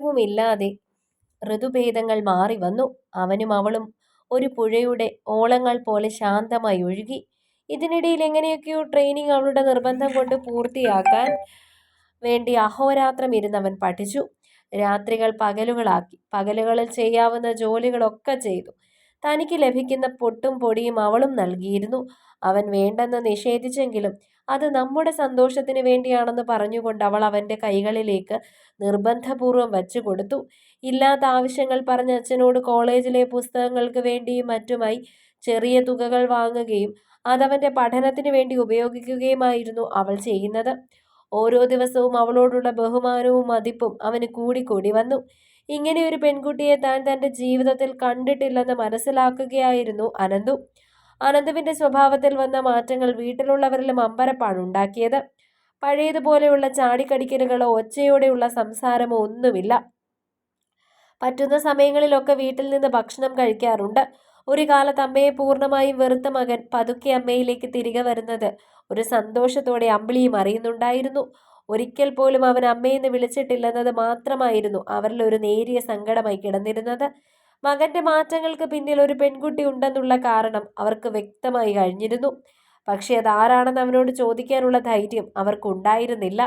വുമില്ലാതെ ഋതുഭേദങ്ങൾ മാറി വന്നു. അവനും അവളും ഒരു പുഴയുടെ ഓളങ്ങൾ പോലെ ശാന്തമായി ഒഴുകി. ഇതിനിടയിൽ എങ്ങനെയൊക്കെയോ ട്രെയിനിങ് അവളുടെ നിർബന്ധം കൊണ്ട് പൂർത്തിയാക്കാൻ വേണ്ടി അഹോരാത്രം ഇരുന്നവൻ പഠിച്ചു. രാത്രികൾ പകലുകളാക്കി. പകലുകളിൽ ചെയ്യാവുന്ന ജോലികളൊക്കെ ചെയ്തു. തനിക്ക് ലഭിക്കുന്ന പൊട്ടും പൊടിയും അവളും നൽകിയിരുന്നു. അവൻ വേണ്ടെന്ന് നിഷേധിച്ചെങ്കിലും അത് നമ്മുടെ സന്തോഷത്തിന് വേണ്ടിയാണെന്ന് പറഞ്ഞുകൊണ്ട് അവൾ അവന്റെ കൈകളിലേക്ക് നിർബന്ധപൂർവം വച്ചു കൊടുത്തു. ഇല്ലാത്ത ആവശ്യങ്ങൾ പറഞ്ഞ അച്ഛനോട് കോളേജിലെ പുസ്തകങ്ങൾക്ക് വേണ്ടിയും മറ്റുമായി ചെറിയ തുകകൾ വാങ്ങുകയും അതവന്റെ പഠനത്തിന് വേണ്ടി ഉപയോഗിക്കുകയുമായിരുന്നു അവൾ ചെയ്യുന്നത്. ഓരോ ദിവസവും അവളോടുള്ള ബഹുമാനവും മതിപ്പും അവന് കൂടിക്കൂടി വന്നു. ഇങ്ങനെയൊരു പെൺകുട്ടിയെ താൻ തന്റെ ജീവിതത്തിൽ കണ്ടിട്ടില്ലെന്ന് മനസ്സിലാക്കുകയായിരുന്നു അനന്തു. അനന്തുവിന്റെ സ്വഭാവത്തിൽ വന്ന മാറ്റങ്ങൾ വീട്ടിലുള്ളവരിലും അമ്പരപ്പാണ് ഉണ്ടാക്കിയത്. പഴയതുപോലെയുള്ള ചാടിക്കടിക്കലുകളോ ഒച്ചയോടെയുള്ള സംസാരമോ ഒന്നുമില്ല. പറ്റുന്ന സമയങ്ങളിലൊക്കെ വീട്ടിൽ നിന്ന് ഭക്ഷണം കഴിക്കാറുണ്ട്. ഒരു കാലത്ത് അമ്മയെ പൂർണമായും വെറുത്ത മകൻ പതുക്കെ അമ്മയിലേക്ക് തിരികെ വരുന്നത് ഒരു സന്തോഷത്തോടെ അമ്പിളിയും അറിയുന്നുണ്ടായിരുന്നു. ഒരിക്കൽ പോലും അവൻ അമ്മയെന്ന് വിളിച്ചിട്ടില്ലെന്നത് മാത്രമായിരുന്നു അവരിൽ ഒരു നേരിയ സങ്കടമായി കിടന്നിരുന്നത്. മകന്റെ മാറ്റങ്ങൾക്ക് പിന്നിൽ ഒരു പെൺകുട്ടി ഉണ്ടെന്നുള്ള കാരണം അവർക്ക് വ്യക്തമായി കഴിഞ്ഞിരുന്നു. പക്ഷേ അതാരാണെന്ന് അവനോട് ചോദിക്കാനുള്ള ധൈര്യം അവർക്കുണ്ടായിരുന്നില്ല.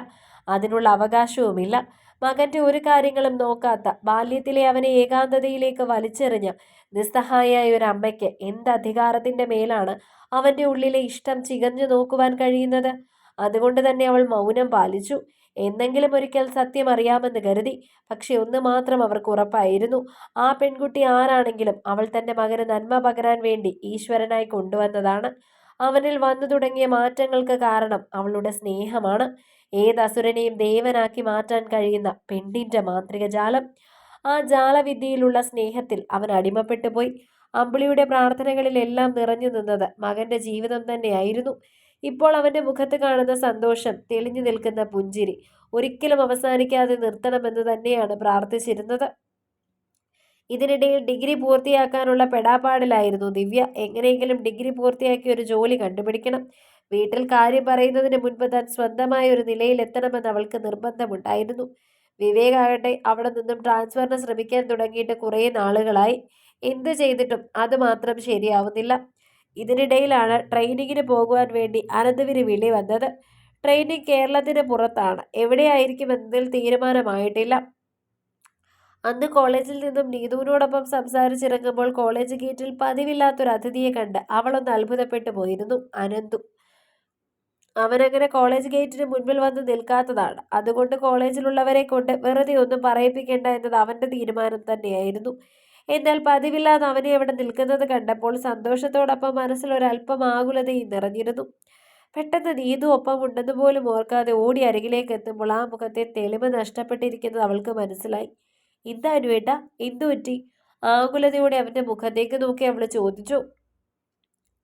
അതിനുള്ള അവകാശവുമില്ല. മകന്റെ ഒരു കാര്യങ്ങളും നോക്കാത്ത ബാല്യത്തിലെ അവനെ ഏകാന്തതയിലേക്ക് വലിച്ചെറിഞ്ഞ നിസ്സഹായായ ഒരു അമ്മയ്ക്ക് എന്ത് അധികാരത്തിന്റെ മേലാണ് അവന്റെ ഉള്ളിലെ ഇഷ്ടം ചികഞ്ഞു നോക്കുവാൻ കഴിയുന്നത്? അതുകൊണ്ട് തന്നെ അവൾ മൗനം പാലിച്ചു. എന്നെങ്കിലും ഒരിക്കൽ സത്യം അറിയാമെന്ന് കരുതി. പക്ഷെ ഒന്ന് മാത്രം അവർക്ക് ഉറപ്പായിരുന്നു. ആ പെൺകുട്ടി ആരാണെങ്കിലും അവൾ തന്റെ മകന് നന്മ പകരാൻ വേണ്ടി ഈശ്വരനായി കൊണ്ടുവന്നതാണ്. അവനിൽ വന്നു തുടങ്ങിയ മാറ്റങ്ങൾക്ക് കാരണം അവളുടെ സ്നേഹമാണ്. ഏത് അസുരനെയും ദേവനാക്കി മാറ്റാൻ കഴിയുന്ന പെണ്ണിന്റെ മാന്ത്രിക ജാലം ആ ജാലവിദ്യയിലുള്ള സ്നേഹത്തിൽ അവൻ അടിമപ്പെട്ടു പോയി അമ്പിളിയുടെ പ്രാർത്ഥനകളിലെല്ലാം നിറഞ്ഞു നിന്നത് മകന്റെ ജീവിതം തന്നെയായിരുന്നു. ഇപ്പോൾ അവന്റെ മുഖത്ത് കാണുന്ന സന്തോഷം തെളിഞ്ഞു നിൽക്കുന്ന പുഞ്ചിരി. ഒരിക്കലും അവസാനിക്കാതെ നിർത്തണമെന്ന് തന്നെയാണ് പ്രാർത്ഥിച്ചിരുന്നത്. ഇതിനിടയിൽ ഡിഗ്രി പൂർത്തിയാക്കാനുള്ള പെടാപ്പാടിലായിരുന്നു ദിവ്യ. എങ്ങനെയെങ്കിലും ഡിഗ്രി പൂർത്തിയാക്കി ഒരു ജോലി കണ്ടുപിടിക്കണം. വീട്ടിൽ കാര്യം പറയുന്നതിന് മുൻപ് താൻ സ്വന്തമായ ഒരു നിലയിലെത്തണമെന്ന് അവൾക്ക് നിർബന്ധമുണ്ടായിരുന്നു. വിവേകാകട്ടെ അവിടെ നിന്നും ട്രാൻസ്ഫറിന് ശ്രമിക്കാൻ തുടങ്ങിയിട്ട് കുറേ നാളുകളായി. എന്ത് ചെയ്തിട്ടും അത് മാത്രം ശരിയാവുന്നില്ല. ഇതിനിടയിലാണ് ട്രെയിനിങ്ങിന് പോകുവാൻ വേണ്ടി അനന്തവിന് വിളി വന്നത്. ട്രെയിനിങ് കേരളത്തിന് പുറത്താണ്. എവിടെയായിരിക്കുമെന്നതിൽ തീരുമാനമായിട്ടില്ല. അന്ന് കോളേജിൽ നിന്നും നീതുവിനോടൊപ്പം സംസാരിച്ചിറങ്ങുമ്പോൾ കോളേജ് ഗേറ്റിൽ പതിവില്ലാത്തൊരു അതിഥിയെ കണ്ട് അവളൊന്ന് അത്ഭുതപ്പെട്ടു പോയിരുന്നു. അനന്തു. അവനങ്ങനെ കോളേജ് ഗേറ്റിന് മുൻപിൽ വന്ന് നിൽക്കാത്തതാണ്. അതുകൊണ്ട് കോളേജിലുള്ളവരെ കൊണ്ട് വെറുതെ ഒന്നും പറയിപ്പിക്കേണ്ട എന്നത് അവന്റെ തീരുമാനം തന്നെയായിരുന്നു. എന്നാൽ പതിവില്ലാതെ അവനെ അവിടെ നിൽക്കുന്നത് കണ്ടപ്പോൾ സന്തോഷത്തോടൊപ്പം മനസ്സിൽ ഒരല്പം ആകുലതയും നിറഞ്ഞിരുന്നു. പെട്ടെന്ന് നീതു ഒപ്പമുണ്ടെന്ന് പോലും ഓർക്കാതെ ഓടി അരികിലേക്ക് എത്തുമ്പോൾ ആ മുഖത്തെ തെളിമ നഷ്ടപ്പെട്ടിരിക്കുന്നത് അവൾക്ക് മനസ്സിലായി. എന്താ അനുവേട്ട എന്തുപറ്റി ആകുലതയോടെ അവന്റെ മുഖത്തേക്ക് നോക്കി അവൾ ചോദിച്ചു.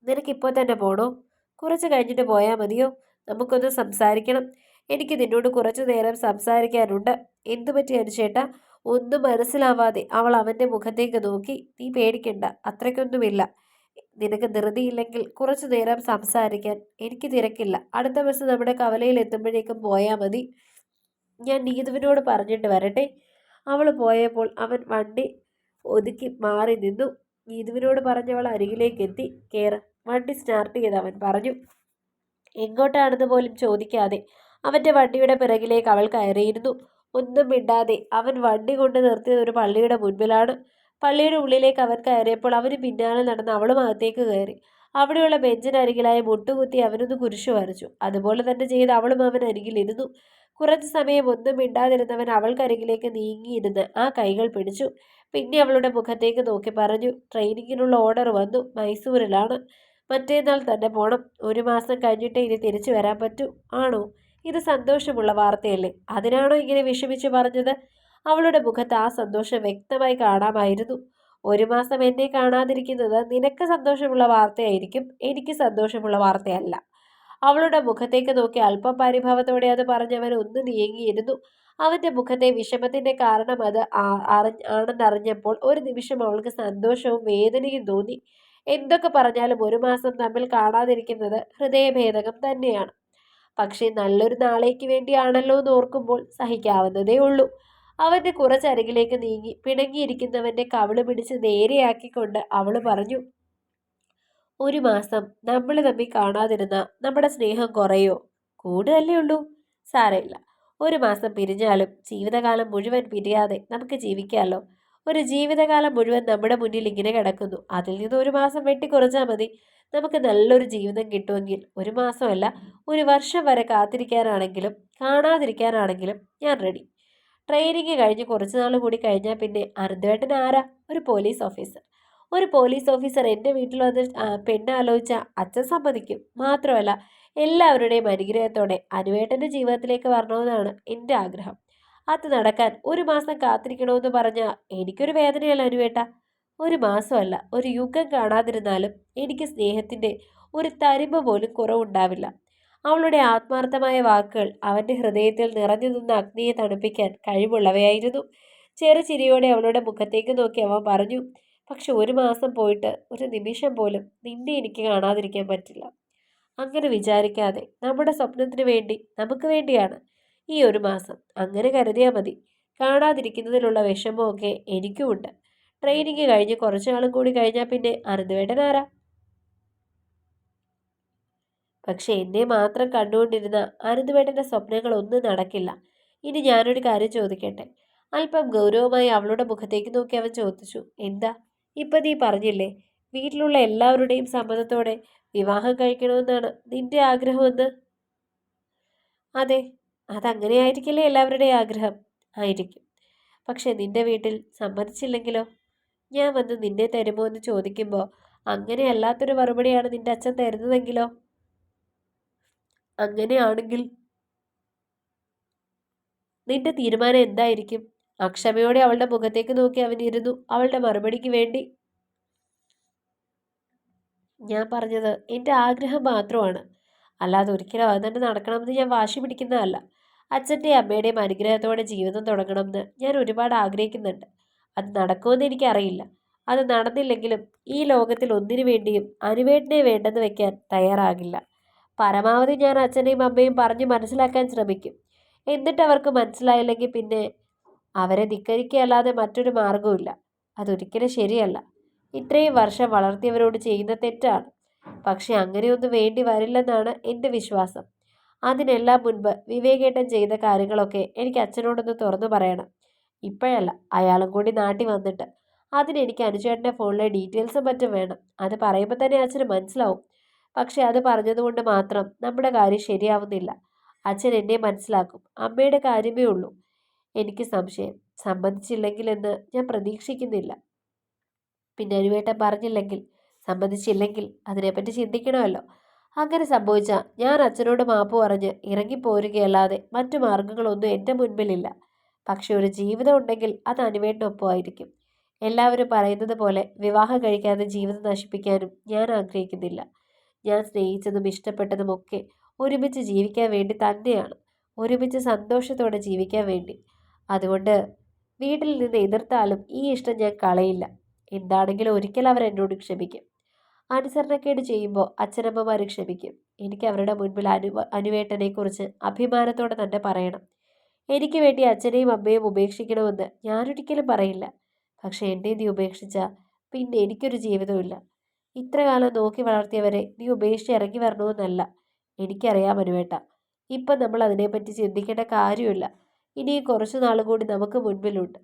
നിനക്കിപ്പോൾ തന്നെ പോണോ? കുറച്ച് കഴിഞ്ഞിട്ട് പോയാൽ മതിയോ? നമുക്കൊന്ന് സംസാരിക്കണം. എനിക്ക് നിന്നോട് കുറച്ചു നേരം സംസാരിക്കാനുണ്ട്. എന്തു പറ്റി ഒന്നും മനസ്സിലാവാതെ അവൾ അവന്റെ മുഖത്തേക്ക് നോക്കി നീ പേടിക്കണ്ട അത്രയ്ക്കൊന്നുമില്ല. നിനക്ക് ധൃതിയില്ലെങ്കിൽ കുറച്ചു നേരം സംസാരിക്കാൻ എനിക്ക് തിരക്കില്ല. അടുത്ത ബസ് നമ്മുടെ കവലയിൽ എത്തുമ്പോഴേക്കും പോയാൽ മതി. ഞാൻ നീതുവിനോട് പറഞ്ഞിട്ട് വരട്ടെ. അവൾ പോയപ്പോൾ അവൻ വണ്ടി ഒതുക്കി മാറി നിന്നു. നീതുവിനോട് പറഞ്ഞവൾ അരികിലേക്ക് എത്തി. കയറ വണ്ടി സ്റ്റാർട്ട് ചെയ്ത് അവൻ പറഞ്ഞു. എങ്ങോട്ടാണെന്ന് പോലും ചോദിക്കാതെ അവന്റെ വണ്ടിയുടെ പിറകിലേക്ക് അവൾ കയറിയിരുന്നു. ഒന്നും മിണ്ടാതെ അവൻ വണ്ടി കൊണ്ട് നിർത്തിയത് ഒരു പള്ളിയുടെ മുൻപിലാണ്. പള്ളിയുടെ ഉള്ളിലേക്ക് അവൻ കയറിയപ്പോൾ അവന് പിന്നാലെ നടന്ന് അവളും അകത്തേക്ക് കയറി. അവിടെയുള്ള ബെഞ്ചിനരികിലായി മുട്ടുകുത്തി അവനൊന്ന് കുരിശു വരച്ചു. അതുപോലെ തന്നെ ചെയ്ത് അവളും അവൻ അരികിലിരുന്നു. കുറച്ച് സമയം ഒന്നും മിണ്ടാതിരുന്നവൻ അവൾക്കരികിലേക്ക് നീങ്ങിയിരുന്ന് ആ കൈകൾ പിടിച്ചു. പിന്നെ അവളുടെ മുഖത്തേക്ക് നോക്കി പറഞ്ഞു ട്രെയിനിങ്ങിനുള്ള ഓർഡർ വന്നു. മൈസൂരിലാണ്. മറ്റേന്നാൾ തന്നെ പോണം. ഒരു മാസം കഴിഞ്ഞിട്ട് ഇനി തിരിച്ചു വരാൻ പറ്റൂ. ആണോ? ഇത് സന്തോഷമുള്ള വാർത്തയല്ലേ? അതിനാണോ ഇങ്ങനെ വിഷമിച്ചു പറഞ്ഞത്? അവളുടെ മുഖത്ത് ആ സന്തോഷം വ്യക്തമായി കാണാമായിരുന്നു. ഒരു മാസം എന്നെ കാണാതിരിക്കുന്നത് നിനക്ക് സന്തോഷമുള്ള വാർത്തയായിരിക്കും എനിക്ക് സന്തോഷമുള്ള വാർത്തയല്ല. അവളുടെ മുഖത്തേക്ക് നോക്കി അല്പം പരിഭവത്തോടെ അത് പറഞ്ഞവൻ ഒന്ന് നീങ്ങിയിരുന്നു. അവന്റെ മുഖത്തെ വിഷമത്തിന്റെ കാരണം അത് ആണെന്നറിഞ്ഞപ്പോൾ ഒരു നിമിഷം അവൾക്ക് സന്തോഷവും വേദനയും തോന്നി. എന്തൊക്കെ പറഞ്ഞാലും ഒരു മാസം തമ്മിൽ കാണാതിരിക്കുന്നത് ഹൃദയഭേദകം തന്നെയാണ്. പക്ഷേ നല്ലൊരു നാളേക്ക് വേണ്ടിയാണല്ലോ എന്ന് ഓർക്കുമ്പോൾ സഹിക്കാവുന്നതേ ഉള്ളൂ. അവന്റെ കുറച്ചരികിലേക്ക് നീങ്ങി പിണങ്ങിയിരിക്കുന്നവന്റെ കവിൾ പിടിച്ച് നേരെയാക്കിക്കൊണ്ട് അവൾ പറഞ്ഞു ഒരു മാസം നമ്മൾ തമ്മിൽ കാണാതിരുന്ന നമ്മുടെ സ്നേഹം കുറയോ? കൂടുതലേ ഉള്ളൂ. സാരമില്ല. ഒരു മാസം പിരിഞ്ഞാലും ജീവിതകാലം മുഴുവൻ പിരിയാതെ നമുക്ക് ജീവിക്കാമല്ലോ ഒരു ജീവിതകാലം മുഴുവൻ നമ്മുടെ മുന്നിൽ ഇങ്ങനെ കിടക്കുന്നു. അതിൽ നിന്ന് ഒരു മാസം വെട്ടിക്കുറച്ചാൽ മതി. നമുക്ക് നല്ലൊരു ജീവിതം കിട്ടുമെങ്കിൽ ഒരു മാസമല്ല ഒരു വർഷം വരെ കാത്തിരിക്കാനാണെങ്കിലും കാണാതിരിക്കാനാണെങ്കിലും ഞാൻ റെഡി ട്രെയിനിങ് കഴിഞ്ഞ് കുറച്ച് നാൾ കൂടി കഴിഞ്ഞാൽ പിന്നെ അരുന്ധേട്ടൻ ആരാ? ഒരു പോലീസ് ഓഫീസർ ഒരു പോലീസ് ഓഫീസർ എന്റെ വീട്ടിൽ വന്ന് പെണ്ണ് ആലോചിച്ച അച്ഛൻ സമ്മതിക്കും. മാത്രമല്ല എല്ലാവരുടെയും അനുഗ്രഹത്തോടെ അനുവേട്ടന്റെ ജീവിതത്തിലേക്ക് വരണമെന്നാണ് എന്റെ ആഗ്രഹം. അത് നടക്കാൻ ഒരു മാസം കാത്തിരിക്കണമെന്ന് പറഞ്ഞാൽ എനിക്കൊരു വേദനയല്ല അനുവേട്ട. ഒരു മാസമല്ല ഒരു യുഗം കാണാതിരുന്നാലും എനിക്ക് സ്നേഹത്തിന്റെ ഒരു തരിമ്പ് പോലും കുറവുണ്ടാവില്ല. അവളുടെ ആത്മാർത്ഥമായ വാക്കുകൾ അവന്റെ ഹൃദയത്തിൽ നിറഞ്ഞു നിന്ന അഗ്നിയെ തണുപ്പിക്കാൻ കഴിവുള്ളവയായിരുന്നു. ചെറു ചിരിയോടെ അവളുടെ മുഖത്തേക്ക് നോക്കി അവൻ പറഞ്ഞു പക്ഷെ ഒരു മാസം പോയിട്ട് ഒരു നിമിഷം പോലും നിന്നെ എനിക്ക് കാണാതിരിക്കാൻ പറ്റില്ല. അങ്ങനെ വിചാരിക്കാതെ നമ്മുടെ സ്വപ്നത്തിന് വേണ്ടി നമുക്ക് വേണ്ടിയാണ് ഈ ഒരു മാസം. അങ്ങനെ കരുതിയാൽ മതി. കാണാതിരിക്കുന്നതിലുള്ള വിഷമമൊക്കെ എനിക്കുമുണ്ട്. ട്രെയിനിങ് കഴിഞ്ഞ് കുറച്ച് നാളും കൂടി കഴിഞ്ഞാൽ പിന്നെ അനന്തവേട്ടൻ ആരാ? പക്ഷെ എന്നെ മാത്രം കണ്ടുകൊണ്ടിരുന്ന അനന്തവേട്ടന്റെ സ്വപ്നങ്ങളൊന്നും നടക്കില്ല. ഇനി ഞാനൊരു കാര്യം ചോദിക്കട്ടെ? അല്പം ഗൗരവമായി അവളുടെ മുഖത്തേക്ക് നോക്കി അവൻ ചോദിച്ചു. എന്താ? ഇപ്പം നീ പറഞ്ഞില്ലേ? വീട്ടിലുള്ള എല്ലാവരുടെയും സമ്മതത്തോടെ വിവാഹം കഴിക്കണമെന്നാണ് നിന്റെ ആഗ്രഹമെന്ന്? അതെ. അതങ്ങനെയായിരിക്കില്ലേ എല്ലാവരുടെയും ആഗ്രഹം? ആയിരിക്കും. പക്ഷേ നിന്റെ വീട്ടിൽ സമ്മതിച്ചില്ലെങ്കിലോ? ഞാൻ വന്ന് നിന്നെ തരുമോ എന്ന് ചോദിക്കുമ്പോൾ അങ്ങനെ അങ്ങനെയല്ലാത്തൊരു മറുപടിയാണ് നിന്റെ അച്ഛൻ തരുന്നതെങ്കിലോ? അങ്ങനെയാണെങ്കിൽ നിന്റെ തീരുമാനം എന്തായിരിക്കും? അക്ഷമയോടെ അവളുടെ മുഖത്തേക്ക് നോക്കി അവൻ ഇരുന്നു അവളുടെ മറുപടിക്ക് വേണ്ടി ഞാൻ പറഞ്ഞത് എന്റെ ആഗ്രഹം മാത്രമാണ്. അല്ലാതെ ഒരിക്കലും അത് തന്നെ നടക്കണമെന്ന് ഞാൻ വാശി പിടിക്കുന്നതല്ല. അച്ഛന്റെയും അമ്മയുടെയും അനുഗ്രഹത്തോടെ ജീവിതം തുടങ്ങണമെന്ന് ഞാൻ ഒരുപാട് ആഗ്രഹിക്കുന്നുണ്ട്. അത് നടക്കുമെന്ന് എനിക്കറിയില്ല. അത് നടന്നില്ലെങ്കിലും ഈ ലോകത്തിൽ ഒന്നിനു വേണ്ടിയും അനുവേണ്ടിനെ വേണ്ടെന്ന് വെക്കാൻ തയ്യാറാകില്ല. പരമാവധി ഞാൻ അച്ഛനെയും അമ്മയും പറഞ്ഞ് മനസ്സിലാക്കാൻ ശ്രമിക്കും. എന്നിട്ട് അവർക്ക് മനസ്സിലായില്ലെങ്കിൽ പിന്നെ അവരെ ധിക്കരിക്കുകയല്ലാതെ മറ്റൊരു മാർഗവുമില്ല അതൊരിക്കലും ശരിയല്ല. ഇത്രയും വർഷം വളർത്തിയവരോട് ചെയ്യുന്ന തെറ്റാണ്. പക്ഷെ അങ്ങനെയൊന്നും വേണ്ടി വരില്ലെന്നാണ് എന്റെ വിശ്വാസം. അതിനെല്ലാം മുൻപ് വിവേകേട്ടൻ ചെയ്ത കാര്യങ്ങളൊക്കെ എനിക്ക് അച്ഛനോടൊന്ന് തുറന്നു പറയണം. ഇപ്പോഴല്ല അയാളും കൂടി നാട്ടിൽ വന്നിട്ട്. അതിനെനിക്ക് അനുചേട്ടന്റെ ഫോണിലെ ഡീറ്റെയിൽസും മറ്റും വേണം. അത് പറയുമ്പോൾ തന്നെ അച്ഛന് മനസ്സിലാവും. പക്ഷെ അത് പറഞ്ഞതുകൊണ്ട് മാത്രം നമ്മുടെ കാര്യം ശരിയാവുന്നില്ല. അച്ഛൻ എന്നെ മനസ്സിലാക്കും. അമ്മയുടെ കാര്യമേ ഉള്ളൂ. എനിക്ക് സംശയം. സമ്മതിച്ചില്ലെങ്കിലെന്ന് ഞാൻ പ്രതീക്ഷിക്കുന്നില്ല. പിന്നെ അനുവേട്ടൻ പറഞ്ഞില്ലെങ്കിൽ സമ്മതിച്ചില്ലെങ്കിൽ അതിനെപ്പറ്റി ചിന്തിക്കണമല്ലോ. അങ്ങനെ സംഭവിച്ച ഞാൻ അച്ഛനോട് മാപ്പ് പറഞ്ഞ് ഇറങ്ങിപ്പോരുകയല്ലാതെ മറ്റു മാർഗങ്ങളൊന്നും എന്റെ മുൻപിലില്ല. പക്ഷെ ഒരു ജീവിതം ഉണ്ടെങ്കിൽ അത് അനുവേണ്ടൊപ്പമായിരിക്കും എല്ലാവരും പറയുന്നത് പോലെ വിവാഹം കഴിക്കാതെ ജീവിതം നശിപ്പിക്കാനും ഞാൻ ആഗ്രഹിക്കുന്നില്ല. ഞാൻ സ്നേഹിച്ചതും ഇഷ്ടപ്പെട്ടതും ഒക്കെ ഒരുമിച്ച് ജീവിക്കാൻ വേണ്ടി തന്നെയാണ്. ഒരുമിച്ച് സന്തോഷത്തോടെ ജീവിക്കാൻ വേണ്ടി. അതുകൊണ്ട് വീട്ടിൽ നിന്ന് എതിർത്താലും ഈ ഇഷ്ടം ഞാൻ കളയില്ല. എന്താണെങ്കിലും ഒരിക്കൽ അവർ എന്നോട് ക്ഷമിക്കും. അനുസരണക്കേട് ചെയ്യുമ്പോൾ അച്ഛനമ്മമാർ ക്ഷമിക്കും. എനിക്ക് അവരുടെ മുൻപിൽ അനു അനുവേട്ടനെക്കുറിച്ച് അഭിമാനത്തോടെ തന്നെ പറയണം. എനിക്ക് വേണ്ടി അച്ഛനെയും അമ്മയും ഉപേക്ഷിക്കണമെന്ന് ഞാനൊരിക്കലും പറയില്ല. പക്ഷേ എന്നെ നീ ഉപേക്ഷിച്ച പിന്നെ എനിക്കൊരു ജീവിതമില്ല ഇത്രകാലം നോക്കി വളർത്തിയവരെ നീ ഉപേക്ഷിച്ച് ഇറങ്ങി വരണമെന്നല്ല. എനിക്കറിയാം അനുവേട്ട ഇപ്പം നമ്മൾ അതിനെപ്പറ്റി ചിന്തിക്കേണ്ട കാര്യമില്ല ഇനി കുറച്ച് നാൾ കൂടി നമുക്ക് മുൻപിലുണ്ട്.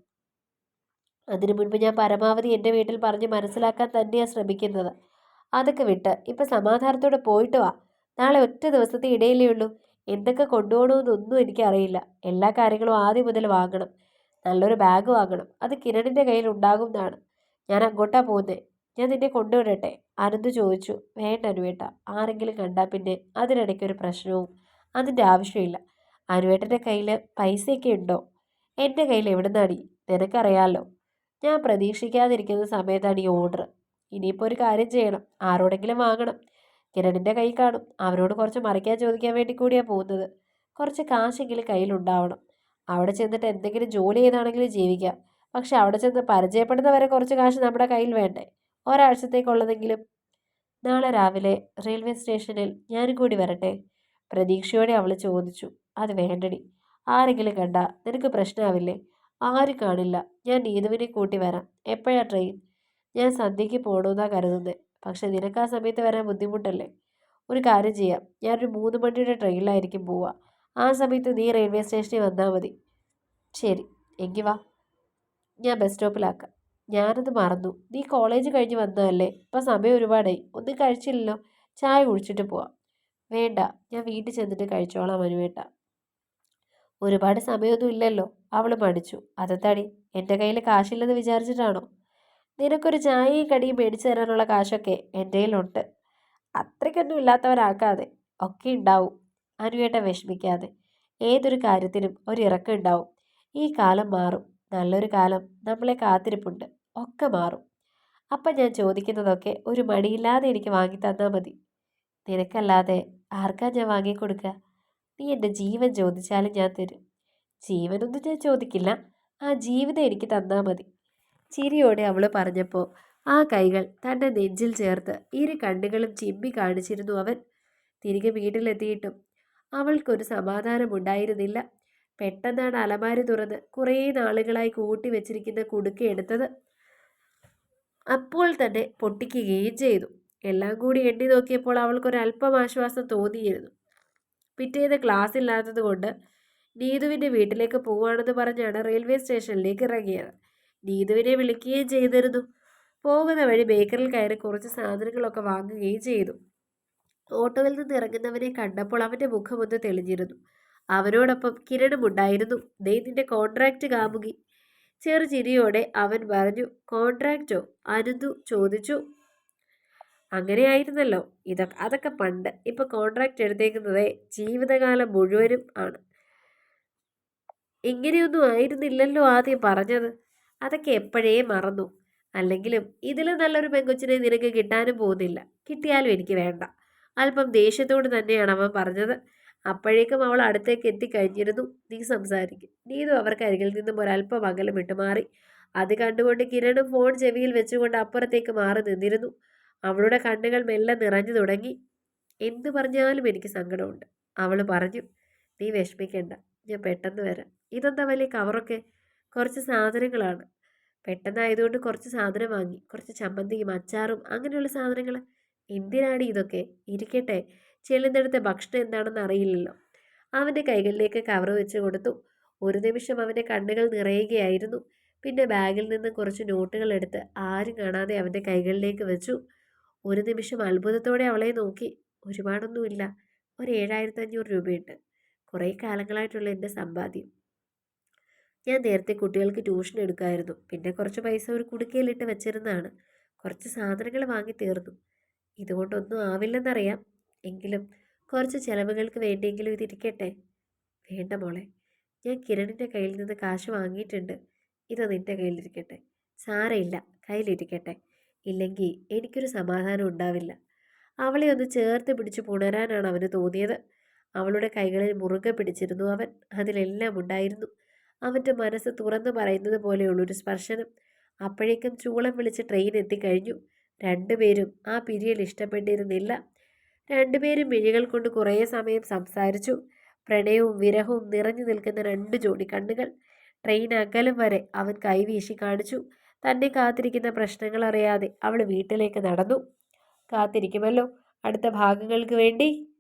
അതിനു മുൻപ് ഞാൻ പരമാവധി എന്റെ വീട്ടിൽ പറഞ്ഞ് മനസ്സിലാക്കാൻ തന്നെയാണ് ശ്രമിക്കുന്നത്. അതൊക്കെ വിട്ട് ഇപ്പം സമാധാനത്തോടെ പോയിട്ട് വാ. നാളെ ഒറ്റ ദിവസത്തെ ഇടയിലേ ഉള്ളൂ. എന്തൊക്കെ കൊണ്ടുപോകണമെന്നൊന്നും എനിക്കറിയില്ല. എല്ലാ കാര്യങ്ങളും ആദ്യം മുതൽ വാങ്ങണം. നല്ലൊരു ബാഗ് വാങ്ങണം. അത് കിരണിന്റെ കയ്യിൽ ഉണ്ടാകും എന്നാണ്. ഞാൻ അങ്ങോട്ടാ പോകുന്നത് ഞാൻ നിന്നെ കൊണ്ടുവിടട്ടെ? അനന്ത് ചോദിച്ചു. വേണ്ട അനുവേട്ട. ആരെങ്കിലും കണ്ടാൽ പിന്നെ അതിനിടയ്ക്ക് ഒരു പ്രശ്നവും അതിന്റെ ആവശ്യമില്ല. അനുവേട്ടന്റെ കയ്യിൽ പൈസയൊക്കെ ഉണ്ടോ? എന്റെ കയ്യിൽ എവിടെ നിന്നാടി നിനക്കറിയാമല്ലോ ഞാൻ പ്രതീക്ഷിക്കാതിരിക്കുന്ന സമയത്താണ് ഈ ഓർഡർ ഇനിയിപ്പോൾ ഒരു കാര്യം ചെയ്യണം. ആരോടെങ്കിലും വാങ്ങണം. കിരണിന്റെ കൈ കാണും. അവരോട് കുറച്ച് മറിക്കാൻ ചോദിക്കാൻ വേണ്ടി കൂടിയാണ് പോകുന്നത്. കുറച്ച് കാശെങ്കിലും കയ്യിലുണ്ടാവണം അവിടെ ചെന്നിട്ട് എന്തെങ്കിലും ജോലി ചെയ്താണെങ്കിലും ജീവിക്കാം. പക്ഷെ അവിടെ ചെന്ന് പരിചയപ്പെടുന്നവരെ കുറച്ച് കാശ് നമ്മുടെ കയ്യിൽ വേണ്ടേ? ഒരാഴ്ചത്തേക്കുള്ളതെങ്കിലും. നാളെ രാവിലെ റെയിൽവേ സ്റ്റേഷനിൽ ഞാനും കൂടി വരട്ടെ? പ്രതീക്ഷയോടെ അവൾ ചോദിച്ചു. അത് വേണ്ടടി. ആരെങ്കിലും കണ്ട നിനക്ക് പ്രശ്നമാവില്ലേ ആരും കാണില്ല. ഞാൻ നീതുവിനെ കൂട്ടി വരാം. എപ്പോഴാ ട്രെയിൻ ഞാൻ സന്ധ്യയ്ക്ക് പോകണമെന്നാണ് കരുതുന്നത് പക്ഷേ നിനക്ക് ആ സമയത്ത് വരാൻ ബുദ്ധിമുട്ടല്ലേ? ഒരു കാര്യം ചെയ്യാം. ഞാനൊരു മൂന്ന് മണിയുടെ ട്രെയിനിലായിരിക്കും പോവുക ആ സമയത്ത് നീ റെയിൽവേ സ്റ്റേഷനിൽ വന്നാൽ മതി. ശരി എങ്കിൽ വാ. ഞാൻ ബസ് സ്റ്റോപ്പിലാക്കാം. ഞാനത് മറന്നു. നീ കോളേജ് കഴിഞ്ഞ് വന്നതല്ലേ? ഇപ്പം സമയം ഒരുപാടായി. ഒന്നും കഴിച്ചില്ലല്ലോ? ചായ കുടിച്ചിട്ട് പോവാം. വേണ്ട ഞാൻ വീട്ടിൽ ചെന്നിട്ട് കഴിച്ചോളാം മനുവേട്ട. ഒരുപാട് സമയമൊന്നും ഇല്ലല്ലോ? അവൾ മടിച്ചു. അതെന്താടി? എന്റെ കയ്യിൽ കാശില്ലെന്ന് വിചാരിച്ചിട്ടാണോ? നിനക്കൊരു ചായയും കടിയും മേടിച്ചു തരാനുള്ള കാശൊക്കെ എന്റെ കയ്യിലുണ്ട്. അത്രയ്ക്കൊന്നും ഇല്ലാത്തവരാക്കാതെ ഒക്കെ ഉണ്ടാവും. അനുവേട്ട വിഷമിക്കാതെ. ഏതൊരു കാര്യത്തിനും ഒരു ഇറക്കം ഉണ്ടാവും. ഈ കാലം മാറും. നല്ലൊരു കാലം നമ്മളെ കാത്തിരിപ്പുണ്ട്. ഒക്കെ മാറും. അപ്പം ഞാൻ ചോദിക്കുന്നതൊക്കെ ഒരു മടിയില്ലാതെ എനിക്ക് വാങ്ങി തന്നാൽ മതി. നിനക്കല്ലാതെ ആർക്കാ ഞാൻ വാങ്ങിക്കൊടുക്കുക നീ എന്റെ ജീവൻ ചോദിച്ചാലും ഞാൻ തരും. ജീവനൊന്നും ഞാൻ ചോദിക്കില്ല. ആ ജീവിതം എനിക്ക് തന്നാൽ മതി. ചിരിയോടെ അവൾ പറഞ്ഞപ്പോൾ ആ കൈകൾ തന്റെ നെഞ്ചിൽ ചേർത്ത് ഇരു കണ്ണുകളും ചിമ്മി കാണിച്ചിരുന്നു അവൻ. തിരികെ വീട്ടിലെത്തിയിട്ടും അവൾക്കൊരു സമാധാനമുണ്ടായിരുന്നില്ല. പെട്ടെന്നാണ് അലമാരി തുറന്ന് കുറേ നാളുകളായി കൂട്ടി വെച്ചിരിക്കുന്ന കുടുക്ക എടുത്തത്. അപ്പോൾ തന്നെ പൊട്ടിക്കുകയും ചെയ്തു. എല്ലാം കൂടി എണ്ണി നോക്കിയപ്പോൾ അവൾക്കൊരു അല്പം ആശ്വാസം തോന്നിയിരുന്നു. പിറ്റേന്ന് ക്ലാസ് ഇല്ലാത്തത് കൊണ്ട് നീതുവിന്റെ വീട്ടിലേക്ക് പോവാണെന്ന് പറഞ്ഞാണ് റെയിൽവേ സ്റ്റേഷനിലേക്ക് ഇറങ്ങിയത്. നീതുവിനെ വിളിക്കുകയും ചെയ്തിരുന്നു പോകുന്ന വഴി ബേക്കറിൽ കയറി കുറച്ച് സാധനങ്ങളൊക്കെ വാങ്ങുകയും ചെയ്തു. ഓട്ടോയിൽ നിന്ന് ഇറങ്ങുന്നവനെ കണ്ടപ്പോൾ അവന്റെ മുഖമൊന്ന് തെളിഞ്ഞിരുന്നു. അവനോടൊപ്പം കിരണമുണ്ടായിരുന്നു നെയ്തിന്റെ കോൺട്രാക്റ്റ് കാമുകി. ചെറു ചിരിയോടെ അവൻ പറഞ്ഞു കോൺട്രാക്റ്റോ അരുതു ചോദിച്ചു. അങ്ങനെയായിരുന്നല്ലോ ഇതൊക്കെ അതൊക്കെ പണ്ട്. ഇപ്പം കോൺട്രാക്റ്റ് എടുത്തേക്കുന്നത് ജീവിതകാലം മുഴുവനും ആണ്. ഇങ്ങനെയൊന്നും ആയിരുന്നില്ലല്ലോ ആദ്യം പറഞ്ഞത്. അതൊക്കെ എപ്പോഴേ മറന്നു. അല്ലെങ്കിലും ഇതിലും നല്ലൊരു പെങ്കൊച്ചിനെ നിനക്ക് കിട്ടാനും പോകുന്നില്ല. കിട്ടിയാലും എനിക്ക് വേണ്ട. അല്പം ദേഷ്യത്തോട് തന്നെയാണ് അവൻ പറഞ്ഞത്. അപ്പോഴേക്കും അവൾ അടുത്തേക്ക് എത്തിക്കഴിഞ്ഞിരുന്നു. നീ സംസാരിക്കും. നീതും അവർക്ക് അരികിൽ നിന്നും ഒരല്പം അകലം വിട്ടുമാറി അത് കണ്ടുകൊണ്ട് കിരണും ഫോൺ ചെവിയിൽ വെച്ചുകൊണ്ട് അപ്പുറത്തേക്ക് മാറി നിന്നിരുന്നു. അവളുടെ കണ്ണുകൾ മെല്ലെ നിറഞ്ഞു തുടങ്ങി. എന്തു പറഞ്ഞാലും എനിക്ക് സങ്കടമുണ്ട് അവൾ പറഞ്ഞു. നീ വിഷമിക്കേണ്ട. ഞാൻ പെട്ടെന്ന് വരാം. ഇതെന്താ വലിയ കവറൊക്കെ? കുറച്ച് സാധനങ്ങളാണ്. പെട്ടെന്നായതുകൊണ്ട് കുറച്ച് സാധനം വാങ്ങി. കുറച്ച് ചമ്മന്തിയും അച്ചാറും അങ്ങനെയുള്ള സാധനങ്ങൾ എന്തിനാണ് ഇതൊക്കെ? ഇരിക്കട്ടെ. ചെല്ലുന്നിടത്തെ ഭക്ഷണം എന്താണെന്ന് അറിയില്ലല്ലോ. അവന്റെ കൈകളിലേക്ക് കവർ വെച്ച് കൊടുത്തു. ഒരു നിമിഷം അവന്റെ കണ്ണുകൾ നിറയുകയായിരുന്നു. പിന്നെ ബാഗിൽ നിന്ന് കുറച്ച് നോട്ടുകൾ എടുത്ത് ആരും കാണാതെ അവന്റെ കൈകളിലേക്ക് വെച്ചു. ഒരു നിമിഷം അത്ഭുതത്തോടെ അവളെ നോക്കി. ഒരുപാടൊന്നുമില്ല. ഒരു ഏഴായിരത്തി അഞ്ഞൂറ് രൂപയുണ്ട്. കുറേ കാലങ്ങളായിട്ടുള്ള എന്റെ സമ്പാദ്യം. ഞാൻ നേരത്തെ കുട്ടികൾക്ക് ട്യൂഷൻ എടുക്കായിരുന്നു. പിന്നെ കുറച്ച് പൈസ ഒരു കുടുക്കയിലിട്ട് വെച്ചിരുന്നതാണ്. കുറച്ച് സാധനങ്ങൾ വാങ്ങി തീർന്നു. ഇതുകൊണ്ടൊന്നും ആവില്ലെന്നറിയാം. എങ്കിലും കുറച്ച് ചിലവുകൾക്ക് വേണ്ടിയെങ്കിലും ഇതിരിക്കട്ടെ. വേണ്ട മോളെ ഞാൻ കിരണിന്റെ കയ്യിൽ നിന്ന് കാശ് വാങ്ങിയിട്ടുണ്ട്. ഇത് നിന്റെ കയ്യിലിരിക്കട്ടെ. സാരയില്ല കയ്യിലിരിക്കട്ടെ. ഇല്ലെങ്കിൽ എനിക്കൊരു സമാധാനം ഉണ്ടാവില്ല. അവളെ ഒന്ന് ചേർത്ത് പിടിച്ച് പുണരാനാണ് അവന് തോന്നിയത്. അവളുടെ കൈകളിൽ മുറുകെ പിടിച്ചിരുന്നു അവൻ. അതിലെല്ലാം ഉണ്ടായിരുന്നു. അവന്റെ മനസ്സ് തുറന്നു പറയുന്നത് പോലെയുള്ളൊരു സ്പർശനം. അപ്പോഴേക്കും ചൂളം വിളിച്ച് ട്രെയിൻ എത്തിക്കഴിഞ്ഞു. രണ്ടുപേരും ആ പിരിയൽ ഇഷ്ടപ്പെട്ടിരുന്നില്ല. രണ്ടുപേരും മിഴികൾ കൊണ്ട് കുറേ സമയം സംസാരിച്ചു. പ്രണയവും വിരഹവും നിറഞ്ഞു നിൽക്കുന്ന രണ്ട് ജോഡി കണ്ണുകൾ. ട്രെയിൻ അകലം വരെ അവൻ കൈവീശി കാണിച്ചു. തന്നെ കാത്തിരിക്കുന്ന പ്രശ്നങ്ങൾ അറിയാതെ അവൾ വീട്ടിലേക്ക് നടന്നു. കാത്തിരിക്കുമല്ലോ. അടുത്ത ഭാഗങ്ങൾക്ക് വേണ്ടി.